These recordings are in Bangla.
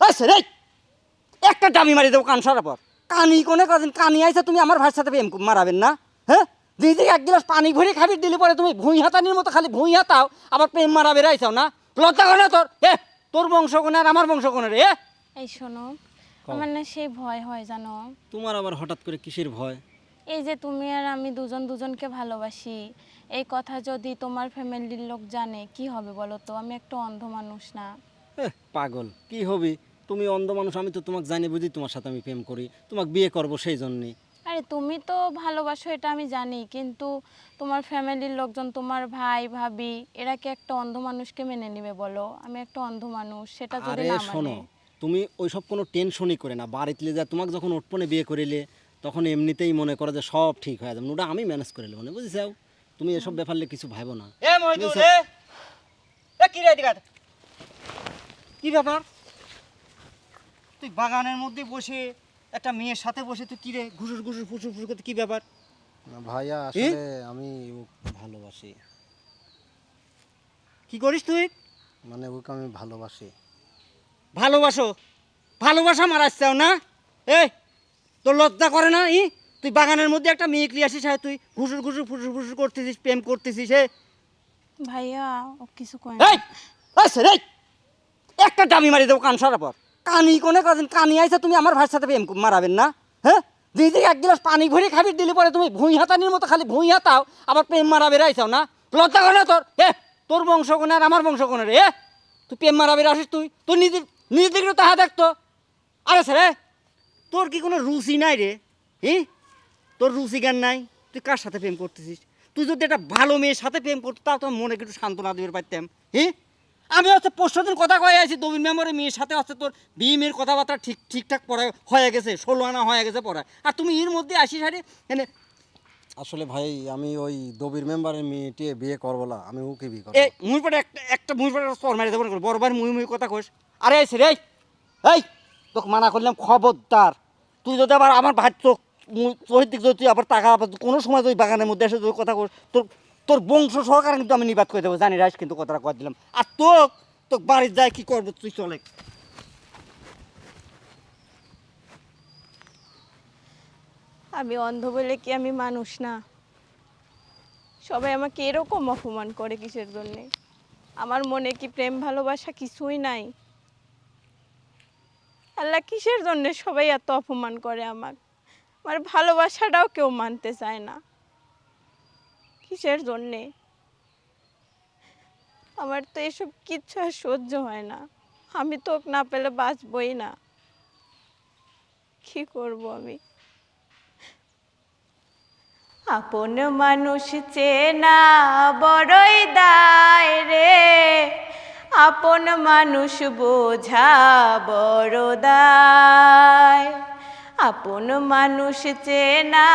আচ্ছা রে একটা ডামি মারি দেবো কান সারা পর কানি কোনে কদিন? কানি আইসা তুমি আমার ভাইয়ের সাথে প্রেম মারাবেন না হ্যাঁ? দিদি দিকে এক গ্লাস পানি ভরে খাবি দিলে পরে তুমি ভুঁই হাতানির মতো খালি ভুঁই হাতাও আবার প্রেম মারাবে রাইছাও না? লজ্জা করে না তোর? এ তোর বংশ কোনে আর আমার বংশ কোনে রে এ? এই শোনো আমার না সেই ভয় হয় জানো? তোমার আবার হঠাৎ করে কিসের ভয়? এই যে তুমি আর আমি দুজন দুজনকে ভালোবাসি এই কথা যদি তোমার ফ্যামিলির লোক জানে কি হবে বলো তো? আমি একটা অন্ধ মানুষ না। পাগল। কি হবি? তুমি অন্ধ মানুষ আমি তো তোমাকে জানি বুঝি তোমার সাথে আমি প্রেম করি। তোমাকে বিয়ে করব সেই জন্যই। আরে তুমি তো ভালোবাসো এটা আমি জানি কিন্তু তোমার ফ্যামিলির লোকজন তোমার ভাই ভাবি এরা কি একটা অন্ধ মানুষকে মেনে নেবে বলো? আমি একটা অন্ধ মানুষ সেটা যদি আরে না শোনো মানে তুমি ওইসব কোনো টেনশনই করে না। বাড়িতে যা তোমাকে যখন ওটপনে বিয়ে করিলে তখন এমনিতেই মনে করো যে সব ঠিক হয়ে যাবে। ওটা আমি ম্যানেজ করে নেব বুঝেছাও তুমি এসব ব্যাপারলে কিছু ভাবো না। এ মইদুর এ। এ কি রে এদিকে আয়। কি ব্যাপার? তুই বাগানের মধ্যে বসে একটা মেয়ের সাথে বসে তুই কি রে ঘুষুর ঘুষুর ফুসুর ফুসুর করতে কি ব্যাপার? না, ভাইয়া আসলে আমি ওকে ভালোবাসি। কি করিস তুই? মানে ওকে আমি ভালোবাসি। ভালোবাসো? ভালোবাসা মারাস চাও না? এই তোর লজ্জা করে না ই? তুই বাগানের মধ্যে একটা মেয়ে ক্লিয়ে আসিস আর তুই ঘুষুর ঘুষুর ফুসুর ফুসুর করতেছিস প্রেম করতেছিস হে? ভাইয়া ও কিছু কয় এই রে একটা ডামি মারি দেবো কান সারা পর কানি কোনে কদিন? কানি আইসা তুমি আমার ভাইয়ের সাথে প্রেম মারাবেন না হ্যাঁ? দিদি এক গিলাস পানি ভরে খাবি, দিলে পরে তুমি ভুঁই হাতানির মতো খালি ভুঁই হাতাও, আবার প্রেম মারাবে রাইছাও না? লজ্জা করে তোর? এ তোর বংশ আর আমার বংশ কোনে রে তুই প্রেম মারাবে আসিস তুই? তুই নিজে নিজের দিকে তাহা দেখতো আরে স্যার তোর কি কোনো রুচি নাই রে? হি? তোর রুচি জ্ঞান নাই? তুই কার সাথে প্রেম করতেছিস? তুই যদি একটা ভালো মেয়ের সাথে প্রেম করতো তাও তোর মনে একটু সান্ত্বনা দিতে পারতাম, হি? আমি হচ্ছে পরশু দিন কথা কয়ে আছি দবির মেমোরে মেয়ের সাথে হচ্ছে তোর বিয়ে মেয়ের কথাবার্তা ঠিক ঠিকঠাক পড়া হয়ে গেছে ষোলো আনা হয়ে গেছে পড়া। আর তুমি এর মধ্যে আসিস আরে এনে আসলে ভাই আমি ওই দবির মেম্বারের মেয়েটি বিয়ে করব না আমি ওকে বিয়ে করব। এ মুই পরে একটা একটা মুই পরে চর মারি দেবো না বরবার মুই মুই কথা কইস। আরে এসে রে এই তোকে মানা করলাম খবরদার। তুই যদি আবার আমার ভাই চোখ চোখের দিক যদি তুই আবার টাকা কোনো সময় তুই বাগানের মধ্যে এসে তুই কথা কইস তোর তোর বংশ সহকারে কিন্তু আমি নিবাদ করে দেবো, জানি রাইস কিন্তু কথাটা কয়ে দিলাম। আর তোক তোক বাড়ির যায় কি করব তুই চলে। আমি অন্ধ বলে কি আমি মানুষ না? সবাই আমাকে এরকম অপমান করে কিসের জন্যে? আমার মনে কি প্রেম, ভালোবাসা কিছুই নাই? আল্লাহ কিসের জন্য সবাই এত অপমান করে আমার আমার ভালোবাসাটাও কেউ মানতে চায় না। কিসের জন্যে? আমার তো এসব কিচ্ছু আর সহ্য হয় না। আমি তো না পেলে বাঁচবই না। কি করব আমি? আপন মানুষ চেনা বড়ই দায় রে। আপন মানুষ বোঝা বড় দায়। আপন মানুষ চেনা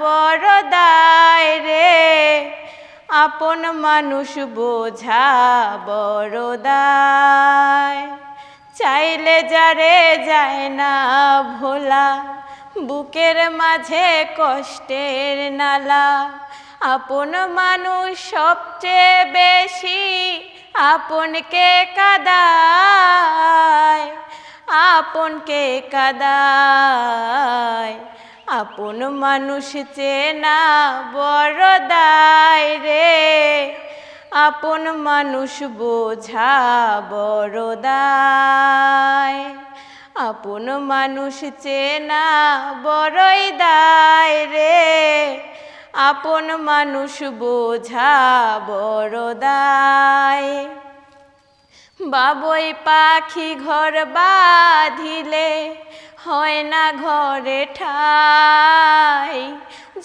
বড় দায় রে। আপন মানুষ বোঝা বড় দায়। চাইলে যারে যায় না ভোলা, বুকের মাঝে কষ্টের নালা। আপন মানুষ সবচেয়ে বেশি আপনকে কাদায়। আপনকে কাদায়? আপন মানুষ চেনা বড় দায় রে। আপন মানুষ বোঝা বড় দায়। আপন মানুষ চেনা বড়ই দায় রে। আপন মানুষ বোঝা বড় দায়। বাবই পাখি ঘর বাঁধিলে হয় না ঘরে ঠাই।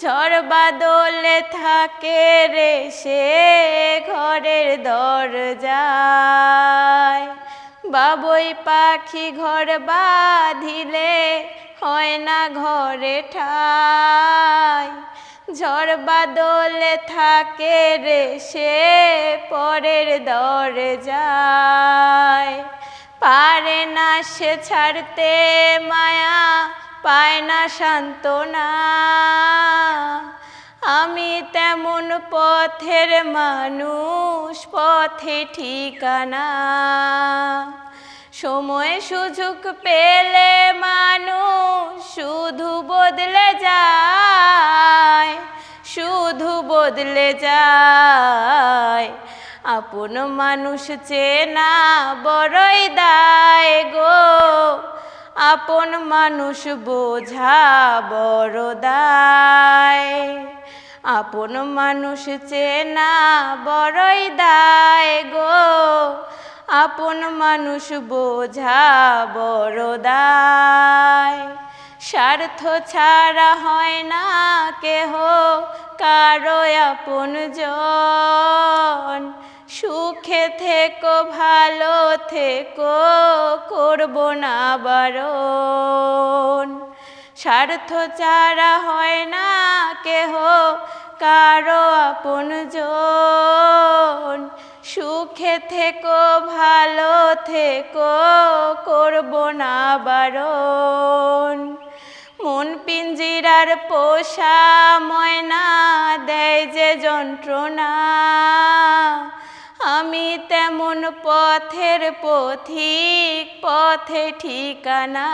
ঝড় বাদলে থাকে রে সে ঘরের দরজায়। বাবই পাখি ঘর বাঁধিলে হয় না ঘরে ঠাই। ঝড় বাদলে থাকে রে সে পরের দরে যায় পারে না সে ছাড়তে মায়া, পায় না সান্ত্বনা। আমি তেমন পথের মানুষ, পথে ঠিকানা। সময় সুযোগ পেলে মানুষ শুধু বদলে যায়, শুধু বদলে যায়। আপন মানুষ চেনা বড়ই দায় গো, আপন মানুষ বোঝা বড় দায়। আপন মানুষ চেনা বড়ই দায় গো আপন মানুষ বোঝা বড় দায়। স্বার্থ ছাড়া হয় না কেহ, কারও আপন জন। সুখে থেকো, ভালো থেকো, করব না বারণ। স্বার্থ ছাড়া হয় না কেহ, কারও আপন জন। সুখে থেকো, ভালো থেকো, করব না বারণ। মন পিঞ্জিরার পোষা ময়না, দেয় যে যন্ত্রণা। আমি তেমন পথের পথিক, পথে ঠিকানা।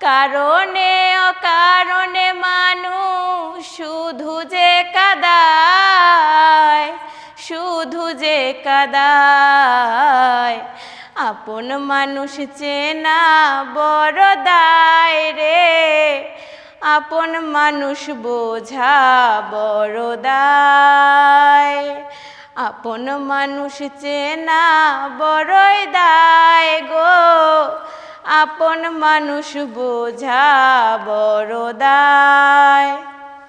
কারণে, অকারণে মানুষ শুধু যে কাদায় শুধু যে কাদায়, আপন মানুষ চেনা বড় দায় রে। আপন মানুষ বোঝা বড় দায়, আপন মানুষ চেনা বড়ই দায় গো। আপন মানুষ বোঝা বড় দায়।